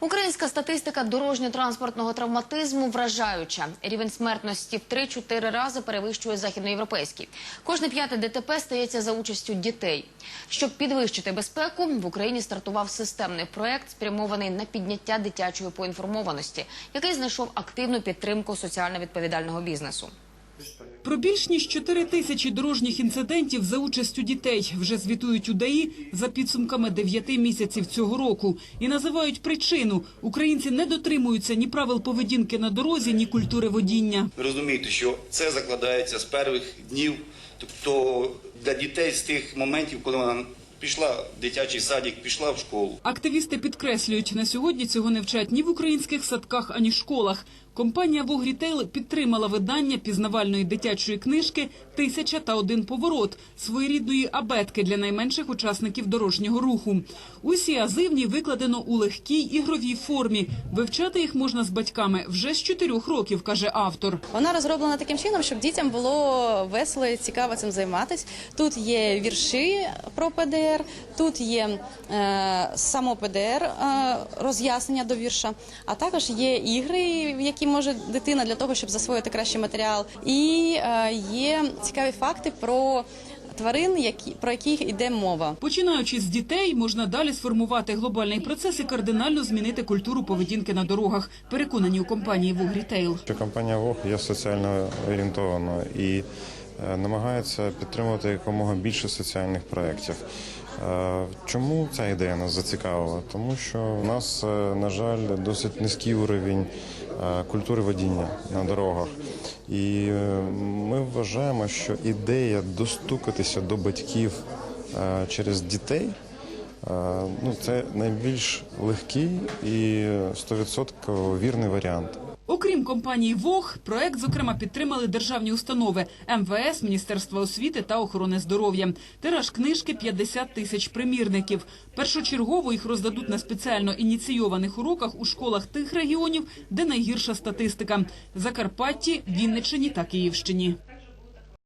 Українська статистика дорожньо-транспортного травматизму вражаюча. Рівень смертності в 3-4 рази перевищує західноєвропейський. Кожне п'яте ДТП стається за участю дітей. Щоб підвищити безпеку, в Україні стартував системний проект, спрямований на підняття дитячої поінформованості, який знайшов активну підтримку соціально відповідального бізнесу. Про більш ніж 4 тисячі дорожніх інцидентів за участю дітей вже звітують у ДАІ за підсумками 9 місяців цього року і називають причину. Українці не дотримуються ні правил поведінки на дорозі, ні культури водіння. Розумієте, що це закладається з перших днів, тобто для дітей з тих моментів, коли вона пішла в дитячий садик, пішла в школу. Активісти підкреслюють, на сьогодні цього не вчать ні в українських садках, ані школах. Компанія «Вогрітейл» підтримала видання пізнавальної дитячої книжки «Тисяча та один поворот» своєрідної абетки для найменших учасників дорожнього руху. Усі ази в ній викладено у легкій ігровій формі. Вивчати їх можна з батьками вже з чотирьох років, каже автор. Вона розроблена таким чином, щоб дітям було весело і цікаво цим займатися. Тут є вірші про ПДР, тут є е, само ПДР, е, роз'яснення до вірша, а також є ігри, в які може дитина для того, щоб засвоїти кращий матеріал. І е, є цікаві факти про тварин, які, про яких йде мова. Починаючи з дітей, можна далі сформувати глобальний процес і кардинально змінити культуру поведінки на дорогах. Переконані у компанії «Вогрітейл». Що компанія ВОГ є соціально орієнтованою і е, намагається підтримувати якомога більше соціальних проєктів. Е, Чому ця ідея нас зацікавила? Тому що в нас, е, на жаль, досить низький уровень культури водіння на дорогах. І е, ми вважаємо, що ідея достукатися до батьків е, через дітей е, ну, це найбільш легкий і 100% вірний варіант. Окрім компанії ВОГ, проект, зокрема, підтримали державні установи МВС, Міністерство освіти та охорони здоров'я. Тираж книжки 50 тисяч примірників. Першочергово їх роздадуть на спеціально ініційованих уроках у школах тих регіонів, де найгірша статистика – Закарпатті, Вінниччині та Київщині.